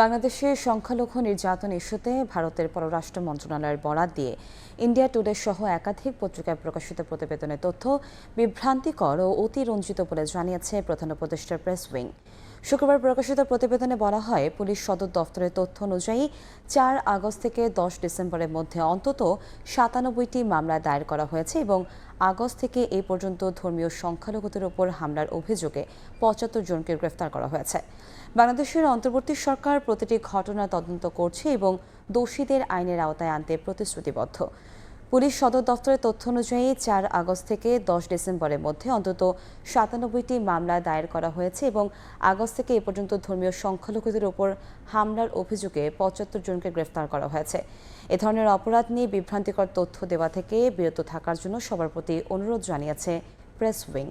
বাংলাদেশে সংখ্যালঘু নির্যাতন ইস্যুতে ভারতের পররাষ্ট্র মন্ত্রণালয়ের বরাত দিয়ে ইন্ডিয়া টুডে সহ একাধিক পত্রিকায় প্রকাশিত প্রতিবেদনের তথ্য বিভ্রান্তিকর ও অতিরঞ্জিত বলে জানিয়েছে প্রধান উপদেষ্টার প্রেস উইং। শুক্রবার প্রকাশিত প্রতিবেদনে বলা হয়, পুলিশ সদর দফতরের তথ্য অনুযায়ী চার আগস্ট থেকে দশ ডিসেম্বরের মধ্যে অন্তত সাতানব্বইটি মামলা দায়ের করা হয়েছে এবং আগস্ট থেকে এই পর্যন্ত ধর্মীয় সংখ্যালঘুদের ওপর হামলার অভিযোগে পঁচাত্তর জনকে গ্রেফতার করা হয়েছে। বাংলাদেশের অন্তর্বর্তী সরকার প্রতিটি ঘটনা তদন্ত করছে এবং দোষীদের আইনের আওতায় আনতে প্রতিশ্রুতিবদ্ধ। পুলিশ সদর দফতরের তথ্য অনুযায়ী চার আগস্ট থেকে দশ ডিসেম্বরের মধ্যে অন্তত সাতানব্বইটি মামলা দায়ের করা হয়েছে এবং আগস্ট থেকে এ পর্যন্ত ধর্মীয় সংখ্যালঘুদের ওপর হামলার অভিযোগে পঁচাত্তর জনকে গ্রেফতার করা হয়েছে। এ ধরনের অপরাধ নিয়ে বিভ্রান্তিকর তথ্য দেওয়া থেকে বিরত থাকার জন্য সবার প্রতি অনুরোধ জানিয়েছে প্রেস উইং।